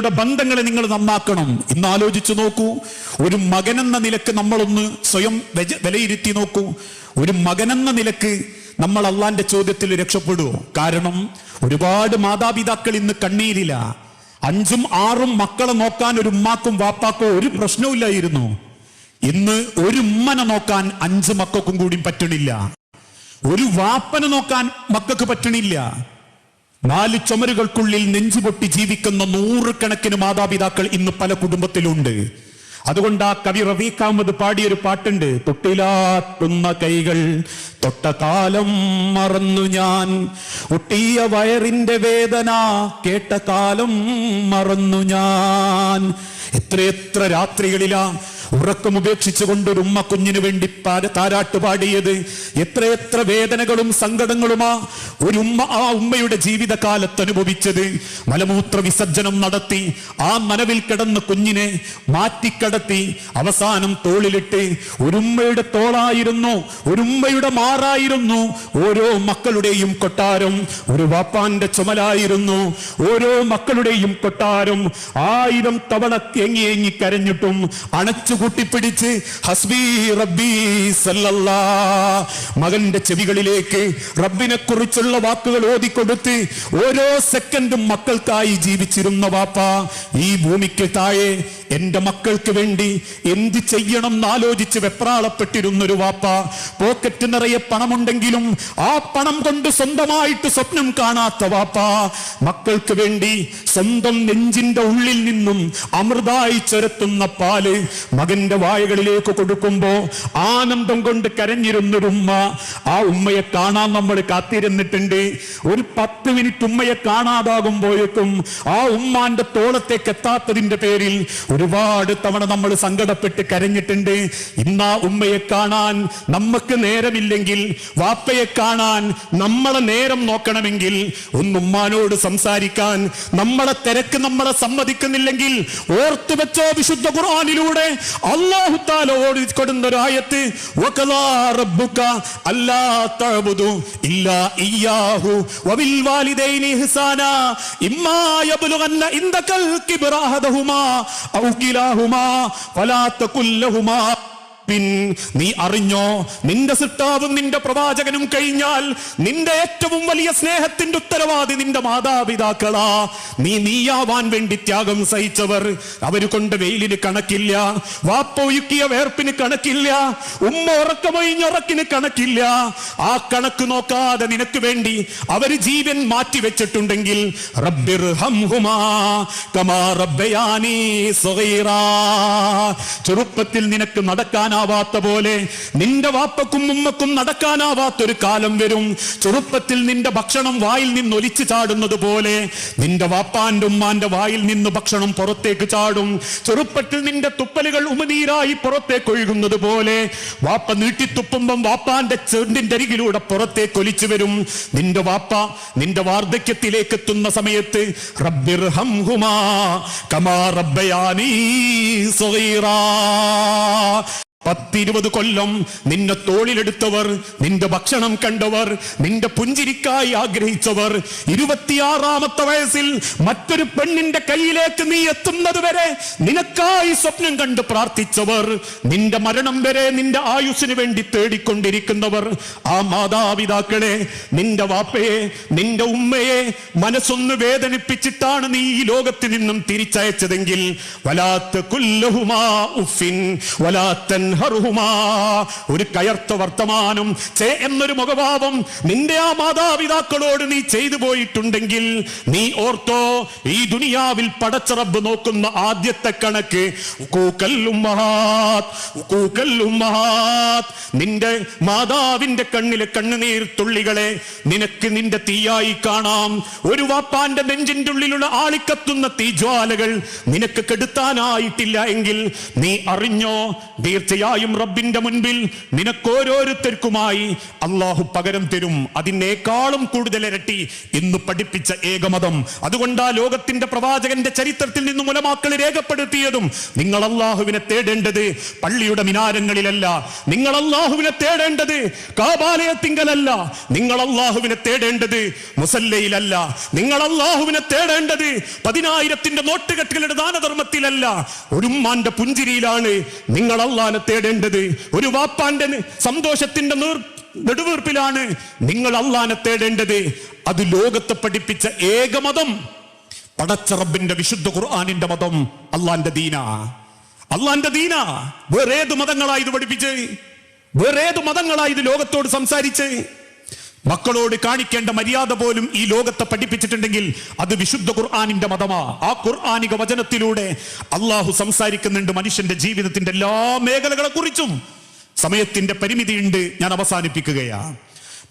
ബന്ധങ്ങളെ നിങ്ങൾ നന്നാക്കണം. ഇന്ന് ആലോചിച്ചു നോക്കൂ. ഒരു മകനെന്ന നിലയ്ക്ക് നമ്മളൊന്ന് സ്വയം വിലയിരുത്തി നോക്കൂ. ഒരു മകനെന്ന നിലയ്ക്ക് നമ്മൾ അള്ളാന്റെ ചോദ്യത്തിൽ രക്ഷപ്പെടൂ കാരണം ഒരുപാട് മാതാപിതാക്കൾ ഇന്ന് കണ്ണീരില്ല അഞ്ചും ആറും മക്കളെ നോക്കാൻ ഒരു ഉമ്മാക്കും വാപ്പാക്കോ ഒരു പ്രശ്നവുമില്ലായിരുന്നു ഇന്ന് ഒരു ഉമ്മനെ നോക്കാൻ അഞ്ച് മക്കൾക്കും കൂടി പറ്റണില്ല. ഒരു വാപ്പനെ നോക്കാൻ മക്കൾക്ക് പറ്റണില്ല. നാല് ചുമരുകൾക്കുള്ളിൽ നെഞ്ചുപൊട്ടി ജീവിക്കുന്ന നൂറുകണക്കിന് മാതാപിതാക്കൾ ഇന്ന് പല കുടുംബത്തിലുണ്ട്. അതുകൊണ്ട് ആ കവി റവീക്കാമത് പാടിയൊരു പാട്ടുണ്ട്. തൊട്ടിലാട്ടുന്ന കൈകൾ തൊട്ട കാലം മറന്നു ഞാൻ. ഒട്ടിയ വയറിന്റെ വേദന കേട്ട കാലം മറന്നു ഞാൻ. എത്രയെത്ര രാത്രികളിലാ ഉറക്കം ഉപേക്ഷിച്ചുകൊണ്ട് ഒരു ഉമ്മ കുഞ്ഞിനു വേണ്ടി താരാട്ട് പാടിയത്. എത്രയെത്ര വേദനകളും സങ്കടങ്ങളുമാ ഒരു ഉമ്മ ആ ഉമ്മയുടെ ജീവിതകാലത്ത് അനുഭവിച്ചത്. മലമൂത്ര വിസർജനം നടത്തി ആ മനവിൽ കിടന്ന കുഞ്ഞിനെ മാറ്റിക്കടത്തി അവസാനം തോളിലിട്ട് ഒരുമ്മയുടെ തോളായിരുന്നു ഒരുമ്മയുടെ മാറായിരുന്നു. ഓരോ മക്കളുടെയും കൊട്ടാരം ഒരു വാപ്പാന്റെ ചുമലായിരുന്നു. ഓരോ മക്കളുടെയും കൊട്ടാരം ആയിരം തവണ ഏങ്ങി കരഞ്ഞിട്ടും അണച്ചു കൂട്ടിപ്പിടിച്ച് ഹസ്ബി റബ്ബി മകന്റെ ചെവികളിലേക്ക് റബ്ബിനെ കുറിച്ചുള്ള വാക്കുകൾ ഓതിക്കൊടുത്ത് ഓരോ സെക്കൻഡും മക്കൾക്കായി ജീവിച്ചിരുന്ന വാപ്പ ഈ ഭൂമിക്ക് താഴെ എന്റെ മക്കൾക്ക് വേണ്ടി എന്ത് ചെയ്യണം എന്നാലോചിച്ച് വെപ്രാളപ്പെട്ടിരുന്നൊരു വാപ്പ പോക്കറ്റ് നിറയെ പണമുണ്ടെങ്കിലും ആ പണം കൊണ്ട് സ്വന്തമായിട്ട് സ്വപ്നം കാണാത്ത വാപ്പ മക്കൾക്ക് വേണ്ടി സ്വന്തം നെഞ്ചിന്റെ ഉള്ളിൽ നിന്നും അമൃതായി ചുരത്തുന്ന പാൽ മകന്റെ വായകളിലേക്ക് കൊടുക്കുമ്പോ ആനന്ദം കൊണ്ട് കരഞ്ഞിരുന്നൊരു ഉമ്മ ആ ഉമ്മയെ കാണാൻ നമ്മൾ കാത്തിരുന്നിട്ടുണ്ട്. ഒരു പത്ത് മിനിറ്റ് ഉമ്മയെ കാണാതാകുമ്പോഴേക്കും ആ ഉമ്മാന്റെ തോളത്തേക്ക് എത്താത്തതിന്റെ പേരിൽ ഒരുപാട് തവണ നമ്മൾ സങ്കടപ്പെട്ട് കരഞ്ഞിട്ടുണ്ട്. ഇന്ന് ഉമ്മയെ കാണാൻ നമുക്ക് നേരമില്ലെങ്കിൽ വാപ്പയെ കാണാൻ നമ്മളെ നേരം നോക്കണമെങ്കിൽ ഒന്ന് ഉമ്മാനോട് സംസാരിക്കാൻ നമ്മളെ തിരക്ക് നമ്മളെ സമ്മതിക്കുന്നില്ലെങ്കിൽ ഓർത്തു വെച്ചോ വിശുദ്ധ ഖുർആനിലൂടെ അല്ലാഹു തആല ഓടി ഒരു ആയത്ത് ഇമ്മാ യബ്ലുഗന്ന ഇൻദകൽ കിബ്റ അഹദഹുമാ ഔ കിലാഹുമാ ഫലാ തഖുൽ ലഹുമാ പിൻ നീ അറിഞ്ഞോ? നിന്റെ സിട്ടാവും നിന്റെ പ്രവാചകനും കഴിഞ്ഞാൽ നിന്റെ ഏറ്റവും വലിയ സ്നേഹത്തിന്റെ ഉത്തരവാദി നിന്റെ മാതാപിതാക്കളാ. നീ നീയാവാൻ വേണ്ടി ത്യാഗം സഹിച്ചവർ. അവർ കൊണ്ട് വെയിലിന് കണക്കില്ല. വാപ്പൊയുക്കിയ വേർപ്പിന് കണക്കില്ല. ഉമ്മ ഉറക്കമൊഴിഞ്ഞുറക്കിന് കണക്കില്ല. ആ കണക്ക് നോക്കാതെ നിനക്ക് വേണ്ടി അവർ ജീവൻ മാറ്റി വെച്ചിട്ടുണ്ടെങ്കിൽ ചെറുപ്പത്തിൽ നിനക്ക് നടക്കാനാവാത്ത പോലെ നിന്റെ വാപ്പക്കും ഉമ്മക്കും നടക്കാനാവാത്തൊരു കാലം വരും. ചെറുപ്പത്തിൽ നിന്റെ ഭക്ഷണം വായിൽ നിന്ന് ഒലിച്ചു ചാടുന്നത് പോലെ നിന്റെ വാപ്പാന്റെ ഉമ്മാന്റെ വായിൽ നിന്ന് ഭക്ഷണം പുറത്തേക്ക് ചാടും. ചെറുപ്പത്തിൽ നിന്റെ തുപ്പലുകൾ ഉമനീരായി പുറത്തേക്ക് ഒഴുകുന്നത് പോലെ വാപ്പ നീട്ടിത്തുപ്പുമ്പം വാപ്പാന്റെ ചെണ്ടിന്റെ അരികിലൂടെ പുറത്തേക്ക് ഒലിച്ചു വരും. നിന്റെ വാപ്പ നിന്റെ വാർദ്ധക്യത്തിലേക്ക് എത്തുന്ന സമയത്ത് റബ്ബിർ ഹംഹുമാ കമാ റബ്ബയാനീ സ്വഗീറാ പത്തിരുപത് കൊല്ലം നിന്റെ തോളിലെടുത്തവർ നിന്റെ ഭക്ഷണം കണ്ടവർ നിന്റെ പുഞ്ചിരിക്കായി ആഗ്രഹിച്ചവർ ഇരുപത്തിയാറാമത്തെ വയസ്സിൽ മറ്റൊരു പെണ്ണിന്റെ കയ്യിലേക്ക് നീ എത്തുന്നത് വരെ നിനക്കായി സ്വപ്നം കണ്ട് പ്രാർത്ഥിച്ചവർ നിന്റെ മരണം വരെ നിന്റെ ആയുസ്സിന് വേണ്ടി തേടിക്കൊണ്ടിരിക്കുന്നവർ ആ മാതാപിതാക്കളെ നിന്റെ വാപ്പയെ നിന്റെ ഉമ്മയെ മനസ്സൊന്ന് വേദനിപ്പിച്ചിട്ടാണ് നീ ഈ ലോകത്തിൽ നിന്നും തിരിച്ചയച്ചതെങ്കിൽ വലാത്ത കുല്ലഹുമാ ഉഫിൻ വലാത്തൻ ഒരു കയർത്ത വർത്തമാനം. ചേ എന്നൊരു മുഖഭാവം. നിന്റെ ആ മാതാപിതാക്കളോട് നീ ചെയ്തു പോയിട്ടുണ്ടെങ്കിൽ നീ ഓർത്തോ ഈ ദുനിയാവിൽ പടച്ചറബ് നോക്കുന്ന ആദ്യത്തെ കണക്ക്. നിന്റെ മാതാവിന്റെ കണ്ണിലെ കണ്ണുനീർ തുള്ളികളെ നിനക്ക് നിന്റെ തീയായി കാണാം. ഒരു വാപ്പാന്റെ നെഞ്ചിന്റെ ഉള്ളിലുള്ള ആളിക്കത്തുന്ന തീജ്വാലകൾ നിനക്ക് കെടുത്താനായിട്ടില്ല എങ്കിൽ നീ അറിഞ്ഞോ തീർച്ചയായും തീർച്ചയായും റബ്ബിന്റെ മുൻപിൽ നിനക്കോരോരുത്തർക്കുമായി അള്ളാഹു പകരം തരും. അതിനേക്കാളും കൂടുതൽ ഇരട്ടി എന്ന് പഠിപ്പിച്ച ഏകമതം. അതുകൊണ്ട് ആ ലോകത്തിന്റെ പ്രവാചകന്റെ ചരിത്രത്തിൽ നിന്ന് മുലമാക്കൾ രേഖപ്പെടുത്തിയതും നിങ്ങൾ അള്ളാഹുവിനെ തേടേണ്ടത് പള്ളിയുടെ മിനാരങ്ങളിലല്ല. നിങ്ങൾ അള്ളാഹുവിനെ തേടേണ്ടത് കാബാലയത്തിങ്കലല്ല. നിങ്ങൾ അള്ളാഹുവിനെ തേടേണ്ടത് മുസല്ലയിലല്ല. നിങ്ങൾ അള്ളാഹുവിനെ തേടേണ്ടത് പതിനായിരത്തിന്റെ നോട്ടുകെട്ടുകളുടെ ദാനധർമ്മത്തിലല്ല. ഒരു ഉമ്മാന്റെ പുഞ്ചിരിയിലാണ് നിങ്ങൾ അള്ളാഹിനെ തേടേണ്ടത്. ഒരു വാപ്പാന്റെ സന്തോഷത്തിന്റെ നീർ നെടുവീർപ്പിലാണ് നിങ്ങൾ അള്ളാനെ തേടേണ്ടത്. അത് ലോകത്തെ പഠിപ്പിച്ച ഏകമതം പടച്ച റബ്ബിന്റെ വിശുദ്ധ ഖുർആാനിന്റെ മതം അള്ളാന്റെ ദീന. അള്ളാന്റെ ദീന. വേറേത് മതങ്ങളായി ഇത് പഠിപ്പിച്ച്. വേറേത് മതങ്ങളായി ഇത് ലോകത്തോട് സംസാരിച്ച്. മക്കളോട് കാണിക്കേണ്ട മര്യാദ പോലും ഈ ലോകത്തെ പഠിപ്പിച്ചിട്ടുണ്ടെങ്കിൽ അത് വിശുദ്ധ ഖുർആാനിന്റെ മതമാ. ആ ഖുർആാനിക വചനത്തിലൂടെ അള്ളാഹു സംസാരിക്കുന്നുണ്ട് മനുഷ്യന്റെ ജീവിതത്തിന്റെ എല്ലാ മേഖലകളെ കുറിച്ചും. സമയത്തിന്റെ പരിമിതിയുണ്ട് ഞാൻ അവസാനിപ്പിക്കുകയാണ്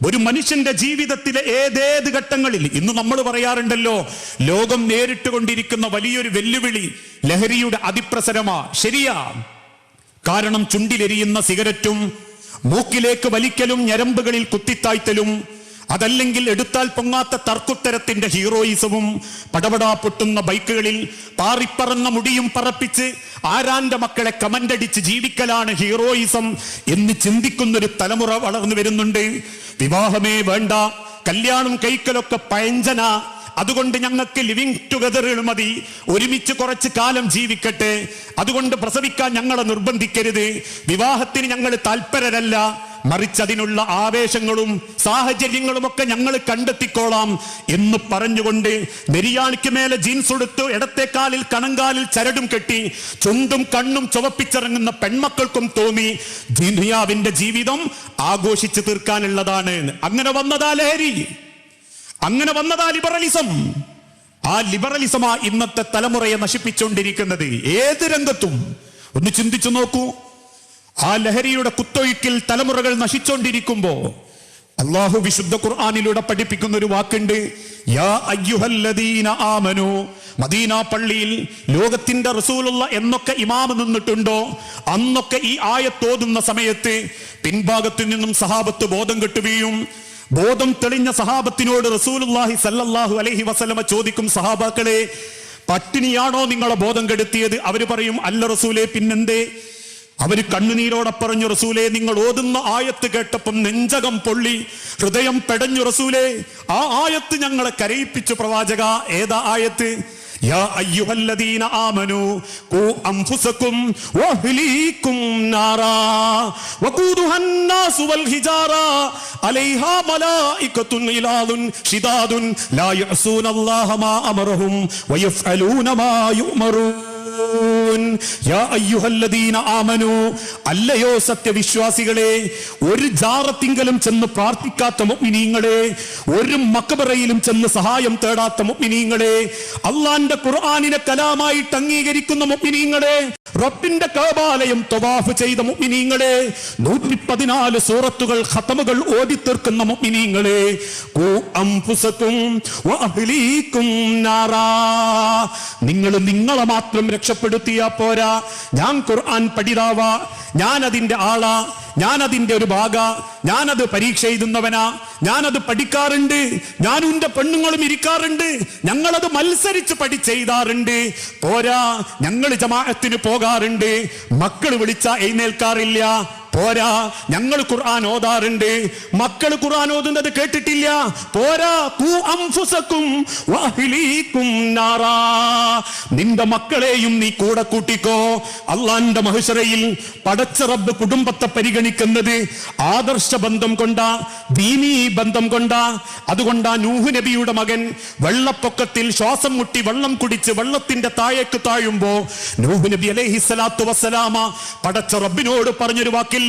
ഒരു മനുഷ്യന്റെ ജീവിതത്തിലെ ഏതേത് ഘട്ടങ്ങളിൽ ഇന്ന് നമ്മൾ പറയാറുണ്ടല്ലോ ലോകം നേരിട്ട് കൊണ്ടിരിക്കുന്ന വലിയൊരു വെല്ലുവിളി ലഹരിയുടെ അതിപ്രസരമാ. ശരിയാ. കാരണം ചുണ്ടിലെരിയുന്ന സിഗരറ്റും മൂക്കിലേക്ക് വലിക്കലും ഞരമ്പുകളിൽ കുത്തിത്തായ്ത്തലും അതല്ലെങ്കിൽ എടുത്താൽ പൊങ്ങാത്ത തർക്കുത്തരത്തിന്റെ ഹീറോയിസവും പടപടാ പൊട്ടുന്ന ബൈക്കുകളിൽ പാറിപ്പറന്ന മുടിയും പറപ്പിച്ച് ആരാന്റെ മക്കളെ കമന്റടിച്ച് ജീവിക്കലാണ് ഹീറോയിസം എന്ന് ചിന്തിക്കുന്നൊരു തലമുറ വളർന്നു വരുന്നുണ്ട്. വിവാഹമേ വേണ്ട കല്യാണം കഴിക്കലൊക്കെ പയഞ്ചന അതുകൊണ്ട് ഞങ്ങൾക്ക് ലിവിങ് ടുഗദറുകൾ മതി. ഒരുമിച്ച് കുറച്ച് കാലം ജീവിക്കട്ടെ. അതുകൊണ്ട് പ്രസവിക്കാൻ ഞങ്ങളെ നിർബന്ധിക്കരുത്. വിവാഹത്തിന് ഞങ്ങൾ താല്പരരല്ല. മറിച്ച് അതിനുള്ള ആവേശങ്ങളും സാഹചര്യങ്ങളുമൊക്കെ ഞങ്ങൾ കണ്ടെത്തിക്കോളാം എന്ന് പറഞ്ഞുകൊണ്ട് നെരിയാണിക്ക് മേലെ ജീൻസ് ഉടുത്ത് ഇടത്തേക്കാലിൽ കണങ്കാലിൽ ചരടും കെട്ടി ചുണ്ടും കണ്ണും ചുവപ്പിച്ചിറങ്ങുന്ന പെൺമക്കൾക്കും തോന്നി ദുനിയാവിന്റെ ജീവിതം ആഘോഷിച്ചു തീർക്കാനുള്ളതാണ്. അങ്ങനെ വന്നതാ ലഹരി. അങ്ങനെ വന്നതാ ലിബറലിസം. ആ ലിബറലിസമാ ഇന്നത്തെ തലമുറയെ നശിപ്പിച്ചുകൊണ്ടിരിക്കുന്നത്. ഏത് രംഗത്തും? ഒന്ന് ചിന്തിച്ചു നോക്കൂ. ആ ലഹരിയുടെ കുത്തൊഴുക്കിൽ തലമുറകൾ നശിച്ചുകൊണ്ടിരിക്കുമ്പോ അള്ളാഹു വിശുദ്ധ ഖുർആാനിലൂടെ പഠിപ്പിക്കുന്ന ഒരു വാക്കുണ്ട്. യാ അയ്യുഹല്ലദീന മദീന പള്ളിയിൽ ലോകത്തിന്റെ റസൂലുള്ള എന്നൊക്കെ ഇമാമ നിന്നിട്ടുണ്ടോ? അന്നൊക്കെ ഈ ആയത്തോതുന്ന സമയത്ത് പിൻഭാഗത്തു നിന്നും സഹാബത്ത് ബോധം കെട്ടുകയും ബോധം തെളിഞ്ഞ സഹാബത്തിനോട് റസൂലുള്ളാഹി സല്ലല്ലാഹു അലൈഹി വസല്ലമ ചോദിക്കും സഹാബാക്കളെ പട്ടിണിയാണോ നിങ്ങളെ ബോധം കെടുത്തിയത്? അവർ പറയും അല്ല റസൂലെ പിന്നെന്തേ? അവർ കണ്ണുനീരോടെ പറഞ്ഞു റസൂലെ നിങ്ങൾ ഓതുന്ന ആയത്ത് കേട്ടപ്പം നെഞ്ചകം പൊള്ളി ഹൃദയം പെടഞ്ഞു റസൂലെ ആ ആയത്ത് ഞങ്ങളെ കരയിപ്പിച്ചു പ്രവാചക ഏതാ ആയത്ത്? യാ അയ്യുഹല്ലദീന ആമനു ഖൂ അൻഫുസകും വഅഹ്ലീകും നാറാ വഖൂദുഹൻ നാസു വൽ ഹിജാറ അലൈഹാ മലായികത്തുൻ ഇലാദുൻ ഷിദാദുൻ ലാ യഅസൂന അല്ലാഹ മാ അമറഹും വയഫ്അലൂന മാ യുമറൂൻ അല്ലയോ സത്യവിശ്വാസികളെ ഒരു ജാറത്തിങ്കലും ചെന്ന് പ്രാർത്ഥിക്കാത്ത മുഗ്മിനീങ്ങളെ ഒരു മക്കബറയിലും ചെന്ന് സഹായം തേടാത്ത മുഗ്മിനീങ്ങളെ അള്ളാന്റെ ഖുർആാനിനെ കലാമായിട്ട് അംഗീകരിക്കുന്ന മുഗ്മിനീങ്ങളെ റബ്ബിന്റെ കഅബാലയം തൊവാഫ് ചെയ്ത മുഗ്മിനീങ്ങളെ നൂറ്റി പതിനാല് സൂറത്തുകൾ ഖത്തമുകൾ ഓടി തീർക്കുന്ന മുഅ്മിനീങ്ങളെ ഖൂ അൻഫുസകും വഅഹ്ലീകും നാറാ. നിങ്ങൾ നിങ്ങളെ മാത്രം രക്ഷപ്പെടുത്തിയാ പോരാ. ഞാൻ ഖുർആൻ പഠിതാവാ. ഞാൻ അതിന്റെ ആളാ. ഞാൻ അതിന്റെ ഒരു ഭാഗ. ഞാനത് പരീക്ഷ എഴുതുന്നവനാ. ഞാനത് പഠിക്കാറുണ്ട്. ഞാനും എന്റെ പെണ്ണുങ്ങളും ഇരിക്കാറുണ്ട്. ഞങ്ങളത് മത്സരിച്ച് പഠിച്ചെയ്താറുണ്ട് പോരാ. ഞങ്ങൾ ജമാഅത്തിന് പോകാറുണ്ട്. മക്കൾ വിളിച്ച എഴുന്നേൽക്കാറില്ല. പോരാ ഞങ്ങൾ ഖുർആൻ ഓതാറുണ്ട്. മക്കൾ ഖുർആൻ ഓതുന്നത് കേട്ടിട്ടില്ല. പോരാ ഖൂ അംഫുസക്കും നിന്റെ മക്കളെയും നീ കൂടെ കൂട്ടിക്കോ. അള്ളാന്റെ മഹിഷറയിൽ പടച്ച റബ്ബ് കുടുംബത്തെ പരിഗണിക്കുന്നത് ആദർശ ബന്ധം കൊണ്ടാ ദീനീ ബന്ധം കൊണ്ടാ. അതുകൊണ്ടാ നൂഹ് നബിയുടെ മകൻ വെള്ളപ്പൊക്കത്തിൽ ശ്വാസം മുട്ടി വെള്ളം കുടിച്ച് വെള്ളത്തിന്റെ താഴേക്ക് താഴുമ്പോ നൂഹ് നബി അലൈഹി സ്വലാത്തു വസ്സലാമ പടച്ച റബ്ബിനോട് പറഞ്ഞൊരു വാക്കിൽ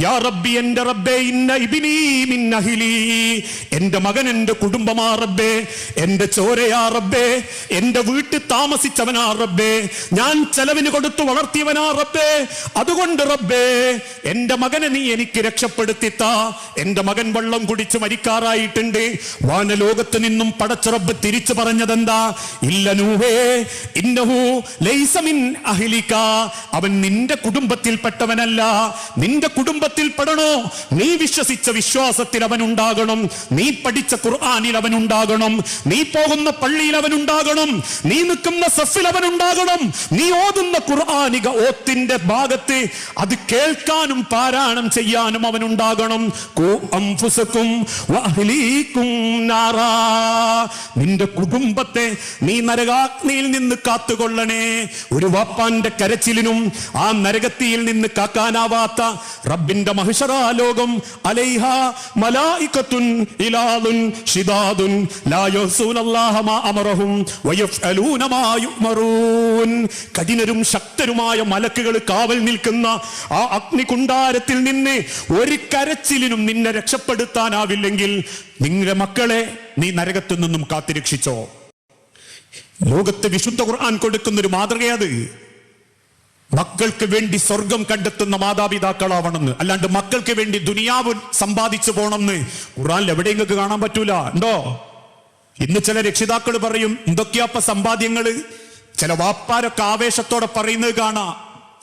യാ റബ്ബി എന്റെ റബ്ബേ ഇന്ന ഇബിനീ മിൻ അഹ്ലി. എന്റെ മകൻ എന്റെ കുടുംബമാ റബ്ബേ എന്റെ ചോരയാ റബ്ബേ എന്റെ വീട്ടിൽ താമസിച്ചവനാ റബ്ബേ ഞാൻ ചെലവിന് കൊടുത്തു വളർത്തിയവനാ റബ്ബേ. അതുകൊണ്ട് റബ്ബേ എന്റെ മകനെ നീ എനിക്ക് രക്ഷപ്പെടുത്തിത്താ. എന്റെ മകൻ വെള്ളം കുടിച്ച് മരിക്കാറായിട്ടുണ്ട്. വാനലോകത്ത് നിന്നും പടച്ചുറബ് തിരിച്ചു പറഞ്ഞതെന്താ? ഇല്ല നൂഹേ ഇന്നഹു ലൈസ മിൻ അഹ്ലിക. അവൻ നിന്റെ കുടുംബത്തിൽപ്പെട്ടവനല്ല. നിന്റെ കുടുംബത്തിൽ പെടണോ? നീ വിശ്വസിച്ച വിശ്വാസത്തിൽ അവൻ ഉണ്ടാകണം നീ പഠിച്ച ഖുർആാനിൽ അവൻ ഉണ്ടാകണം നീ പോകുന്ന പള്ളിയിൽ അവൻ ഉണ്ടാകണം നീ നിൽക്കുന്ന സഫിൽ അവൻ ഉണ്ടാകണം നീ ഓതുന്ന ഖുർആാനിക ഓത്തിന്റെ ഭാഗത്ത് അത് കേൾക്കാനും പാരായണം ചെയ്യാനും വഅഹ്ലീക്കും നിന്റെ കുടുംബത്തെ നീ നരകാഗ്നിയിൽ നിന്ന് കാത്തുകൊള്ളണേ. ഒരു വാപ്പാന്റെ കരച്ചിലിനും ആ നരകത്തിയിൽ നിന്ന് കാക്കാനാവാത്ത റബ്ബിന്റെ മഹിഷറാലോകം അലൈഹ മലായിക്കത്തുൻ ഇലാദുൻ ഷിദാദുൻ ലാ യഹ്സൂനല്ലാഹ മാ അമറഹും വയഫ്അലൂന മാ യുമറൂൻ കഠിനരും ശക്തരുമായ മലക്കുകൾ കാവൽ നിൽക്കുന്ന ആ അഗ്നികുണ്ടാരത്തിൽ നിന്ന് ഒരു കരച്ചിലിനും നിന്നെ രക്ഷപ്പെടുത്താനാവില്ലെങ്കിൽ നിങ്ങളുടെ മക്കളെ നീ നരകത്തു നിന്നും കാത്തിരക്ഷിച്ചോ. ലോകത്തെ വിശുദ്ധ ഖുർആൻ കൊടുക്കുന്ന ഒരു മാതൃകയത് മക്കൾക്ക് വേണ്ടി സ്വർഗം കണ്ടെത്തുന്ന മാതാപിതാക്കളാവണമെന്ന്. അല്ലാണ്ട് മക്കൾക്ക് വേണ്ടി ദുനിയാവ് സമ്പാദിച്ചു പോണമെന്ന് ഖുർആനിൽ എവിടെ നിങ്ങൾക്ക് കാണാൻ പറ്റൂല. ഉണ്ടോ? ഇന്ന് ചില രക്ഷിതാക്കൾ പറയും എന്തൊക്കെയാപ്പ സമ്പാദ്യങ്ങൾ ചില വാപ്പാരൊക്കെ ആവേശത്തോടെ പറയുന്നത് കാണാ.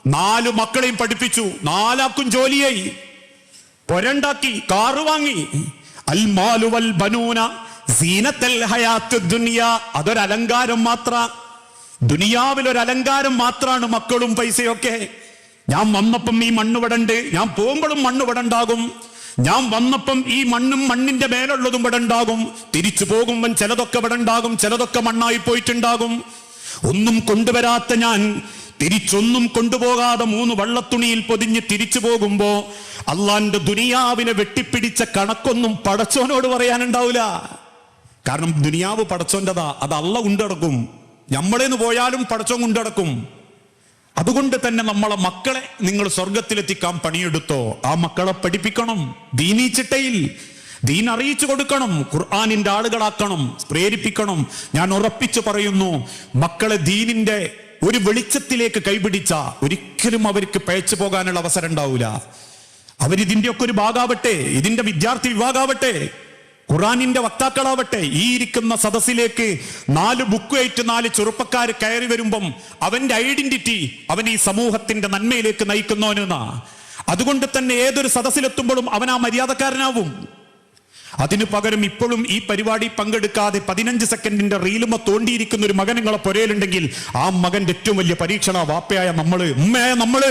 നാലു മക്കളെയും പഠിപ്പിച്ചു. നാലാക്കും ജോലിയായി. പൊരണ്ടാക്കി കാറ് വാങ്ങി. അൽമാലുവൽ ബനൂന സീനത്തൽ ഹയാത്ത് ദുനിയ. അതൊരലങ്കാരം മാത്ര. ദുനിയാവിൽ ഒരു അലങ്കാരം മാത്രമാണ് മക്കളും പൈസയൊക്കെ. ഞാൻ വന്നപ്പം ഈ മണ്ണ് വിടണ്ട് ഞാൻ പോകുമ്പോഴും മണ്ണ് വിടണ്ടാകും. ഞാൻ വന്നപ്പം ഈ മണ്ണും മണ്ണിന്റെ മേലുള്ളതും ഇവിടെ ഉണ്ടാകും തിരിച്ചു പോകുമ്പം ചിലതൊക്കെ ഇവിടെ ഉണ്ടാകും ചിലതൊക്കെ മണ്ണായി പോയിട്ടുണ്ടാകും. ഒന്നും കൊണ്ടുവരാത്ത ഞാൻ തിരിച്ചൊന്നും കൊണ്ടുപോകാതെ മൂന്ന് വള്ളത്തുണിയിൽ പൊതിഞ്ഞ് തിരിച്ചു പോകുമ്പോ അള്ളാന്റെ ദുനിയാവിനെ വെട്ടിപ്പിടിച്ച കണക്കൊന്നും പടച്ചോനോട് പറയാനുണ്ടാവില്ല കാരണം ദുനിയാവ് പടച്ചോന്റെതാ അത് അള്ള കൊണ്ടടക്കും നമ്മളേന്ന് പോയാലും പടച്ചം കൊണ്ടടക്കും. അതുകൊണ്ട് തന്നെ നമ്മളെ മക്കളെ നിങ്ങൾ സ്വർഗത്തിലെത്തിക്കാൻ പണിയെടുത്തോ. ആ മക്കളെ പഠിപ്പിക്കണം ദീനീ ചിട്ടയിൽ ദീൻ അറിയിച്ചു കൊടുക്കണം ഖുർആാനിന്റെ ആളുകളാക്കണം പ്രേരിപ്പിക്കണം. ഞാൻ ഉറപ്പിച്ചു പറയുന്നു മക്കളെ ദീനിന്റെ ഒരു വെളിച്ചത്തിലേക്ക് കൈപിടിച്ച ഒരിക്കലും അവർക്ക് പഴച്ചു പോകാനുള്ള അവസരം ഉണ്ടാവില്ല അവരിതിന്റെ ഒക്കെ ഒരു ഭാഗാവട്ടെ ഇതിന്റെ വിദ്യാർത്ഥി വിഭാഗാവട്ടെ ഖുറാനിന്റെ വക്താക്കളാവട്ടെ ഈ ഇരിക്കുന്ന സദസ്സിലേക്ക് നാല് ബുക്ക് ബുക്കുമായിട്ട് നാല് ചെറുപ്പക്കാർ കയറി വരുമ്പം അവന്റെ ഐഡന്റിറ്റി അവൻ ഈ സമൂഹത്തിന്റെ നന്മയിലേക്ക് നയിക്കുന്നവനെന്നാ അതുകൊണ്ട് തന്നെ ഏതൊരു സദസ്സിലെത്തുമ്പോഴും അവൻ ആ മര്യാദക്കാരനാവും. അതിനു പകരം ഇപ്പോഴും ഈ പരിപാടി പങ്കെടുക്കാതെ പതിനഞ്ച് സെക്കൻഡിന്റെ റീലുമ തോണ്ടിയിരിക്കുന്ന ഒരു മകൻ നിങ്ങളെ പുരയിലുണ്ടെങ്കിൽ ആ മകന്റെ ഏറ്റവും വലിയ പരീക്ഷണ വാപ്പയായ നമ്മൾ ഉമ്മയായ നമ്മൾ.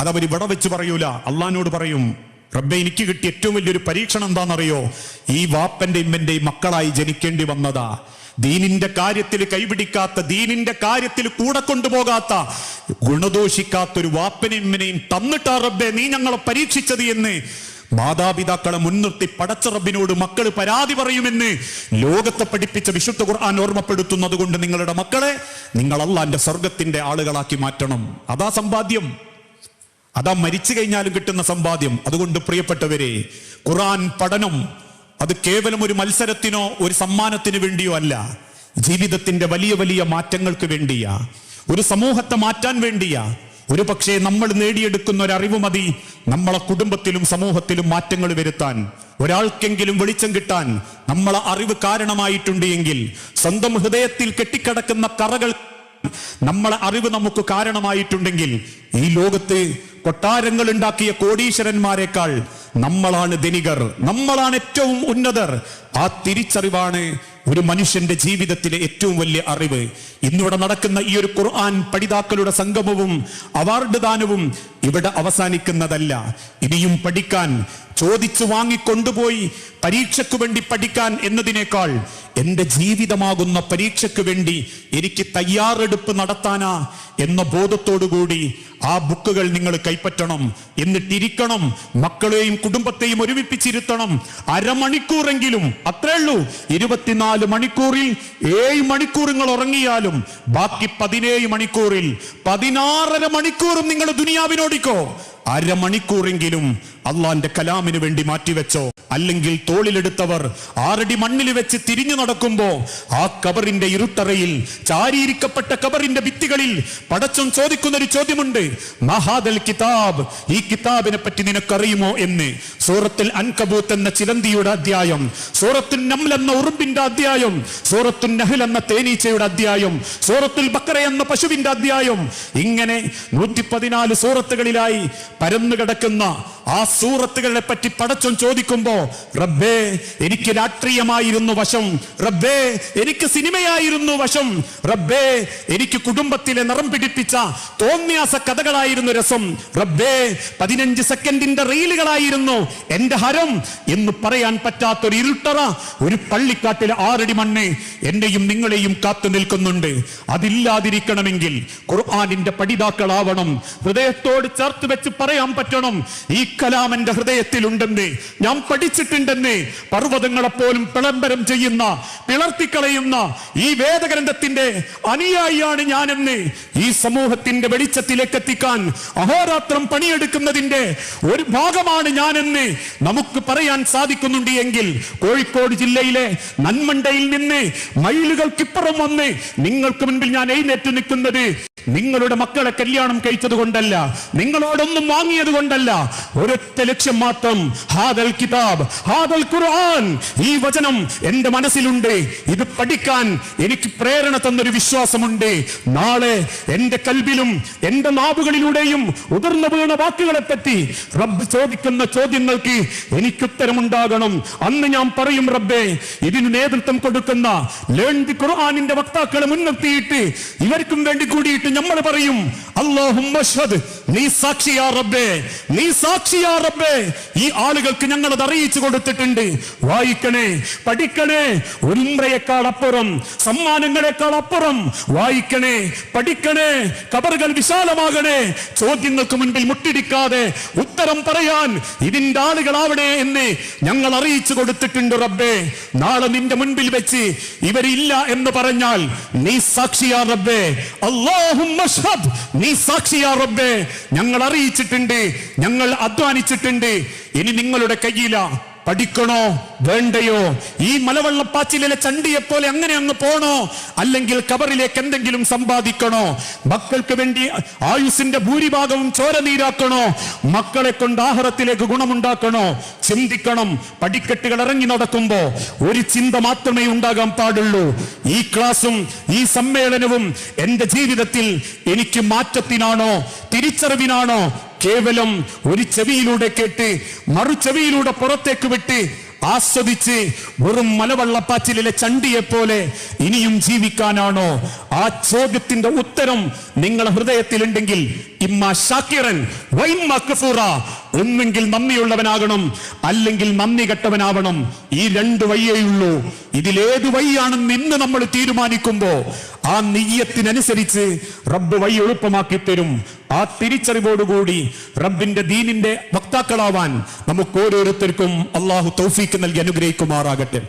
അതവർ ഇവിടെ വെച്ച് പറയൂല. അള്ളഹാനോട് പറയും റബ്ബെ എനിക്ക് കിട്ടിയ ഏറ്റവും വലിയൊരു പരീക്ഷണം എന്താണെന്നറിയോ? ഈ വാപ്പന്റെ ഇമ്മന്റെയും മക്കളായി ജനിക്കേണ്ടി വന്നതാ. ദീനിന്റെ കാര്യത്തിൽ കൈപിടിക്കാത്ത ദീനിന്റെ കാര്യത്തിൽ കൂടെ കൊണ്ടുപോകാത്ത ഗുണദോഷിക്കാത്ത ഒരു വാപ്പനെയും ഇമ്മനെയും തന്നിട്ടാ റബ്ബെ നീ ഞങ്ങളെ പരീക്ഷിച്ചത് എന്ന് മാതാപിതാക്കളെ മുൻനിർത്തി പടച്ച റബ്ബിനോട് മക്കൾ പരാതി പറയുമെന്ന് ലോകത്തെ പഠിപ്പിച്ച വിശുദ്ധ ഖുർആൻ ഓർമ്മപ്പെടുത്തുന്നത് കൊണ്ട് നിങ്ങളുടെ മക്കളെ നിങ്ങൾ അള്ളാന്റെ സ്വർഗത്തിന്റെ ആളുകളാക്കി മാറ്റണം. അതാ സമ്പാദ്യം. അതാ മരിച്ചു കഴിഞ്ഞാലും കിട്ടുന്ന സമ്പാദ്യം. അതുകൊണ്ട് പ്രിയപ്പെട്ടവരെ ഖുറാൻ പഠനം അത് കേവലം ഒരു മത്സരത്തിനോ ഒരു സമ്മാനത്തിന് വേണ്ടിയോ അല്ല. ജീവിതത്തിന്റെ വലിയ വലിയ മാറ്റങ്ങൾക്ക് വേണ്ടിയാ. ഒരു സമൂഹത്തെ മാറ്റാൻ വേണ്ടിയാ. ഒരു പക്ഷേ നമ്മൾ നേടിയെടുക്കുന്ന ഒരു അറിവ് മതി. നമ്മളെ കുടുംബത്തിലും സമൂഹത്തിലും മാറ്റങ്ങൾ വരുത്താൻ. ഒരാൾക്കെങ്കിലും വെളിച്ചം കിട്ടാൻ നമ്മളെ അറിവ് കാരണമായിട്ടുണ്ട് എങ്കിൽ സ്വന്തം ഹൃദയത്തിൽ കെട്ടിക്കിടക്കുന്ന കറകൾ നമ്മളെ അറിവ് നമുക്ക് കാരണമായിട്ടുണ്ടെങ്കിൽ ഈ ലോകത്ത് കൊട്ടാരങ്ങൾ ഉണ്ടാക്കിയ കോടീശ്വരന്മാരെക്കാൾ നമ്മളാണ് ധനികർ നമ്മളാണ് ഏറ്റവും ഉന്നതർ. ആ തിരിച്ചറിവാണ് ഒരു മനുഷ്യന്റെ ജീവിതത്തിലെ ഏറ്റവും വലിയ അറിവ്. ഇന്നിവിടെ നടക്കുന്ന ഈ ഒരു ഖുർആൻ പഠിതാക്കളുടെ സംഗമവും അവാർഡ് ദാനവും ഇവിടെ അവസാനിക്കുന്നതല്ല. ഇനിയും പഠിക്കാൻ ചോദിച്ചു വാങ്ങിക്കൊണ്ടുപോയി പരീക്ഷയ്ക്ക് വേണ്ടി പഠിക്കാൻ എന്നതിനേക്കാൾ എന്റെ ജീവിതമാകുന്ന പരീക്ഷയ്ക്ക് വേണ്ടി എനിക്ക് തയ്യാറെടുപ്പ് നടത്താനാ എന്ന ബോധത്തോടുകൂടി ആ ബുക്കുകൾ നിങ്ങൾ കൈപ്പറ്റണം എന്നിട്ടിരിക്കണം മക്കളെയും കുടുംബത്തെയും ഒരുമിപ്പിച്ചിരുത്തണം. അരമണിക്കൂറെങ്കിലും അത്രേ ഉള്ളൂ. ഇരുപത്തിനാല് മണിക്കൂറിൽ ഏഴ് മണിക്കൂർ നിങ്ങൾ ഉറങ്ങിയാലും ബാക്കി പതിനേഴ് മണിക്കൂറിൽ പതിനാറര മണിക്കൂറും നിങ്ങൾ ദുനിയാവിനോടിക്കോ? അരമണിക്കൂറെങ്കിലും അള്ളാന്റെ കലാമിന് വേണ്ടി മാറ്റിവെച്ചോ? അല്ലെങ്കിൽ തോളിലെടുത്തവർ ആറടി മണ്ണിൽ വെച്ച് തിരിഞ്ഞു നടക്കുമ്പോ ആ കബറിന്റെ ഇരുട്ടറയിൽ ചാരിയിരിക്കപ്പെട്ട കബറിന്റെ ഭിത്തികളിൽ പടച്ചും ചോദിക്കുന്ന ഒരു ചോദ്യമുണ്ട്. മഹാദൽ കിതാബ് ഈ കിതാബിനെ പറ്റി നിനക്കറിയുമോ എന്ന്? സൂറത്തിൽ അൻകബൂത്ത് എന്ന ചിലന്തിയുടെ അധ്യായം സൂറത്തുൽ നംൽ എന്ന ഉറുമ്പിന്റെ അധ്യായം സൂറത്തുൽ നഹൽ എന്ന തേനീച്ചയുടെ അധ്യായം സൂറത്തുൽ ബക്കറ എന്ന പശുവിന്റെ അധ്യായം. ഇങ്ങനെ നൂറ്റി പതിനാല് സൂറത്തുകളിലായി പരന്നു കിടക്കുന്ന ആ സൂറത്തുകളെ പറ്റി പടച്ചോൻ ചോദിക്കുമ്പോ റബ്ബേ എനിക്ക് രാഷ്ട്രീയമായിരുന്നു വശം. റബ്ബേ എനിക്ക് സിനിമയായിരുന്നു വശം. റബ്ബേ എനിക്ക് കുടുംബത്തിലെ നിറം പിടിപ്പിച്ച തോന്നിയാസ കഥകളായിരുന്നു രസം. റബ്ബേ പതിനഞ്ച് സെക്കൻഡിന്റെ റീലുകളായിരുന്നു എന്റെ ഹരം എന്ന് പറയാൻ പറ്റാത്തൊരു ഇരുട്ടറ ഒരു പള്ളിക്കാട്ടിലെ ആറടി മണ്ണ് എന്നെയും നിങ്ങളെയും കാത്തു നിൽക്കുന്നുണ്ട്. അതില്ലാതിരിക്കണമെങ്കിൽ ഖുർആാനിന്റെ പഠിതാക്കളാവണം. ഹൃദയത്തോട് ചേർത്ത് വെച്ച് പറയാൻ പറ്റണം. ഈ കലാം എന്റെ ഹൃദയത്തിലുണ്ടെന്ന് ഞാൻ പഠിച്ചിട്ടുണ്ടെന്നേ പർവതങ്ങളെപ്പോലും പിളംബരം ചെയ്യുന്ന പിളർത്തിക്കളയുന്ന ഈ വേദഗ്രന്ഥത്തിന്റെ അനുയായിയാണ് ഞാനെന്ന് ഈ സമൂഹത്തിന്റെ വെളിച്ചത്തിലേക്ക് എത്തിക്കാൻ അഹോരാത്രം പണിയെടുക്കുന്നതിന്റെ ഒരു ഭാഗമാണ് ഞാനെന്ന് നമുക്ക് പറയാൻ സാധിക്കുന്നുണ്ട് എങ്കിൽ കോഴിക്കോട് ജില്ലയിലെ നന്മണ്ടയിൽ നിന്ന് മയിലുകൾക്കിപ്പുറം വന്ന് നിങ്ങൾക്ക് മുൻപിൽ ഞാൻ എഴുന്നേറ്റ് നിൽക്കുന്നത് നിങ്ങളുടെ മക്കളെ കല്യാണം കഴിച്ചത് കൊണ്ടല്ല നിങ്ങളോടൊന്നും വാങ്ങിയത് കൊണ്ടല്ല. ഒരൊറ്റ ലക്ഷ്യം മാത്രം ഹാദൽ കിതാബ് ഹാദൽ ഖുർആൻ. ഈ വചനം എന്റെ മനസ്സിലുണ്ട്. ഇത് പഠിക്കാൻ എനിക്ക് പ്രേരണ തന്നൊരു വിശ്വാസമുണ്ട്. നാളെ എന്റെ കൽബിലും എന്റെ നാവുകളിലൂടെയും ഉതിർന്നു വീണ വാക്കുകളെ പറ്റി റബ്ബ് ചോദിക്കുന്ന ചോദ്യങ്ങൾക്ക് എനിക്കുത്തരമുണ്ടാകണം അന്ന് ഞാൻ പറയും റബ്ബേ ഇതിന് നേതൃത്വം കൊടുക്കുന്ന ലേൺ ദി ഖുർആനിന്റെ വക്താക്കളെ മുൻനിർത്തിയിട്ട് ഇവർക്കും വേണ്ടി കൂടിയിട്ട് നമ്മൾ പറയും നീ റബ്ബേ നീ റബ്ബേ. ഈ ആളുകൾക്ക് ഞങ്ങൾ അത് അറിയിച്ചു കൊടുത്തിട്ടുണ്ട്. വായിക്കണേ പഠിക്കണേ ഉൽമ്രയേക്കാൾ അപ്പുറം സമ്മാനങ്ങളെക്കാൾ അപ്പുറം. വായിക്കണേ പഠിക്കണേ കബറുകൾ വിശാലമാകണേ. ചോദ്യങ്ങൾക്ക് മുൻപിൽ മുട്ടിടിക്കാതെ ഉത്തരം പറയാൻ ഇതിന്റെ ആളുകളാവണേ എന്ന് ഞങ്ങൾ അറിയിച്ചു കൊടുത്തിട്ടുണ്ട് റബ്ബേ. നാളെ നിന്റെ മുൻപിൽ വെച്ച് ഇവരില്ല എന്ന് പറഞ്ഞാൽ നീ സാക്ഷിയാ റബ്ബേ. അല്ലാഹുമ്മ അഷ്ഹദ്, നീ സാക്ഷിയാ റബ്ബേ ഞങ്ങൾ അറിയിച്ചിട്ടുണ്ട് ഞങ്ങൾ അധ്വാനിച്ചിട്ടുണ്ട്. ഇനി നിങ്ങളുടെ കയ്യിലാ പഠിക്കണോ? വേണ്ടയോ? ഈ മലവെള്ളപ്പാച്ചിലെ ചണ്ടിയെ പോലെ അങ്ങനെ അങ്ങ് പോണോ? അല്ലെങ്കിൽ കബറിലേക്ക് എന്തെങ്കിലും സമ്പാദിക്കണോ? മക്കൾക്ക് വേണ്ടി ആയുസിന്റെ ഭൂരിഭാഗവും ചോര നീരാക്കണോ മക്കളെ കൊണ്ട് ആഹാരത്തിലേക്ക് ഗുണമുണ്ടാക്കണോ? ചിന്തിക്കണം. പടിക്കെട്ടുകൾ ഇറങ്ങി നടക്കുമ്പോ ഒരു ചിന്ത മാത്രമേ ഉണ്ടാകാൻ പാടുള്ളൂ. ഈ ക്ലാസും ഈ സമ്മേളനവും എന്റെ ജീവിതത്തിൽ എനിക്ക് മാറ്റത്തിനാണോ? തിരിച്ചറിവിനാണോ? കേവലം ഒരു ചെവിയിലൂടെ കേട്ട് മറു ചെവിയിലൂടെ പുറത്തേക്ക് വിട്ട് ആസ്വദിച്ച് വെറും മലവെള്ളപ്പാച്ചിലെ ചണ്ടിയെ പോലെ ഇനിയും ജീവിക്കാനാണോ? ആ ചോദ്യത്തിന്റെ ഉത്തരം നിങ്ങളുടെ ഹൃദയത്തിലുണ്ടെങ്കിൽ ഇമ്മ ഷാക്കിറൻ ഒന്നെങ്കിൽ നന്ദിയുള്ളവനാകണം അല്ലെങ്കിൽ നന്ദി കെട്ടവനാവണം. ഈ രണ്ട് വഴിയേയുള്ളൂ ഇതിലേത് വഴിയാണെന്ന് ഇന്ന് നമ്മൾ തീരുമാനിക്കുമ്പോ ആ നെയ്യത്തിനനുസരിച്ച് റബ്ബ് വഴി എളുപ്പമാക്കി തരും. ആ തിരിച്ചറിവോടുകൂടി റബ്ബിന്റെ ദീനിന്റെ വക്താക്കളാവാൻ നമുക്ക് ഓരോരുത്തർക്കും അള്ളാഹു തൗഫീക്ക് നൽകി അനുഗ്രഹിക്കുമാറാകട്ടെ.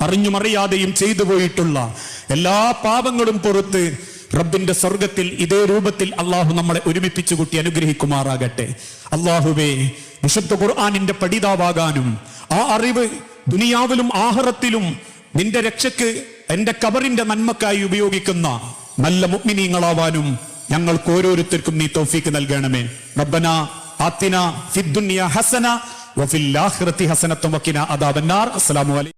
അറിഞ്ഞുമറിയാതെയും ചെയ്തു പോയിട്ടുള്ള എല്ലാ പാപങ്ങളും പുറത്ത് റബ്ബിന്റെ സ്വർഗത്തിൽ ഇതേ രൂപത്തിൽ അള്ളാഹു നമ്മളെ ഒരുമിപ്പിച്ചു കൂട്ടി അനുഗ്രഹിക്കുമാറാകട്ടെ. അള്ളാഹുവേ വിശുദ്ധ ഖുർആാനിന്റെ പഠിതാവാകാനും ആ അറിവ് ദുനിയാവിലും ആഹറത്തിലും നിന്റെ രക്ഷയ്ക്ക് എന്റെ കബറിന്റെ നന്മക്കായി ഉപയോഗിക്കുന്ന നല്ല മുഗ്മിനീങ്ങളാവാനും ഞങ്ങൾക്ക് ഓരോരുത്തർക്കും നീ തോഫിക്ക് നൽകണമേ. റബ്ബന ആത്തിന ഫിദ്ദുനിയ ഹസന വഫിൽ ആഖിറതി ഹസനത്തും വക്കിന അദാബന്നാർ. അസ്സലാമു അലൈക്കും